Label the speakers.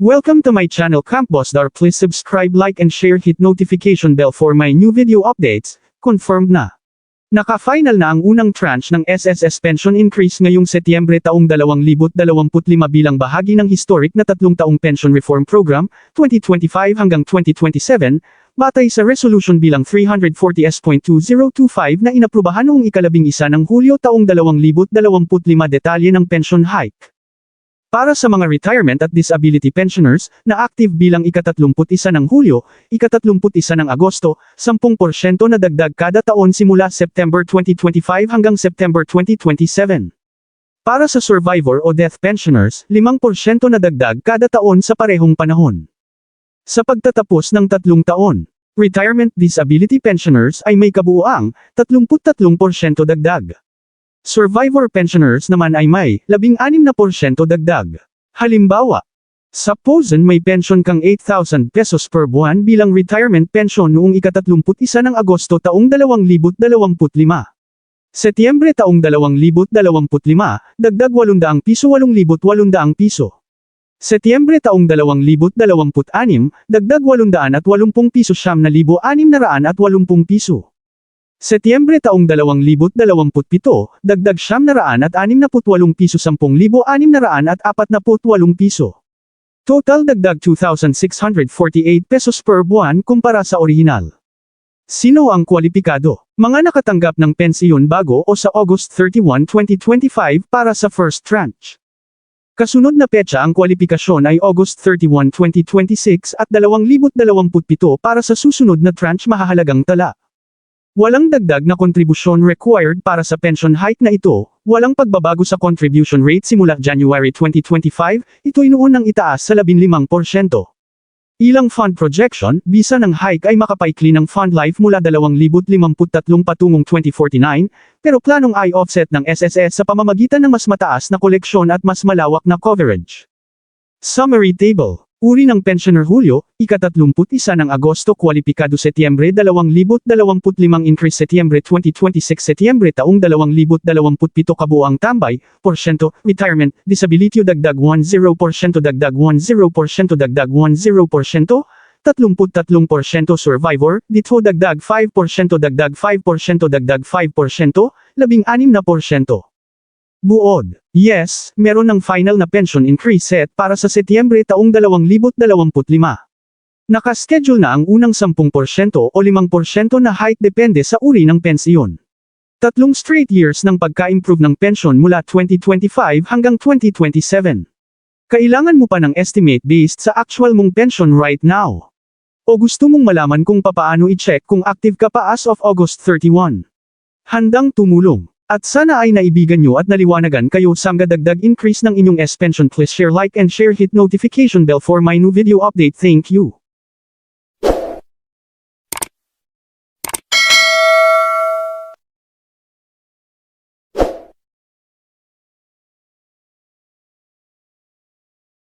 Speaker 1: Welcome to my channel Camp Boss Dar. Please subscribe, like and share hit notification bell for my new video updates. Confirmed na. Naka-final na ang unang tranche ng SSS pension increase ngayong Setyembre taong 2025 bilang bahagi ng historic na tatlong taong pension reform program 2025 hanggang 2027 batay sa resolution bilang 340S.2025 na inaprubahan noong ikalabing isa ng Hulyo taong 2025 detalye ng pension hike. Para sa mga retirement at disability pensioners na active bilang ikatatlumput-isa ng Hulyo, ikatatlumput-isa ng Agosto, 10% na dagdag kada taon simula September 2025 hanggang September 2027. Para sa survivor o death pensioners, 5% na dagdag kada taon sa parehong panahon. Sa pagtatapos ng tatlong taon, retirement disability pensioners ay may kabuuang 33% dagdag. Survivor pensioners naman ay may 16% dagdag. Halimbawa, sa may pension kang 8,000 pesos per buwan bilang retirement pension noong ikatatlumput-isa ng Agosto taong 2025. Setyembre taong 2025, dagdag 800 piso 8,800 piso. Setyembre taong 2026, dagdag 880 piso 9,680 piso. Setyembre taong 2027, dagdag 968 piso 10,648 piso. Total dagdag 2,648 pesos per buwan kumpara sa orihinal. Sino ang kwalipikado? Mga nakatanggap ng pensiyon bago o sa August 31, 2025 para sa first tranche. Kasunod na petsa ang kwalifikasyon ay August 31, 2026 at 2027 para sa susunod na tranche mahahalagang tala. Walang dagdag na kontribusyon required para sa pension hike na ito, walang pagbabago sa contribution rate simula January 2025, ito'y noon nang itaas sa 15%. Ilang fund projection, bisa ng hike ay makapaikli ng fund life mula 2053 patungong 2049, pero planong ay offset ng SSS sa pamamagitan ng mas mataas na koleksyon at mas malawak na coverage. Summary Table Uri ng pensioner Hulyo, ikatatlumput-isa ng Agosto kwalipikado Setyembre 2025 increase Setyembre 2026 Setyembre taong 2027 kabuang tambay, porsyento, retirement, disability dagdag 10% dagdag 10% dagdag 10%, 33% survivor, dito dagdag 5% dagdag 5% dagdag 5%, 16%. Buod. Yes, meron ng final na pension increase set para sa Setyembre taong 2025. Nakaschedule na ang unang 10% o 5% na hike depende sa uri ng pensiyon. Tatlong straight years ng pagka-improve ng pension mula 2025 hanggang 2027. Kailangan mo pa ng estimate based sa actual mong pension right now. O gusto mong malaman kung papaano i-check kung active ka pa as of August 31. Handang tumulong. At sana ay naibigan nyo at naliwanagan kayo sa dagdag increase ng inyong S-pension please share like and share hit notification bell for my new video update thank you.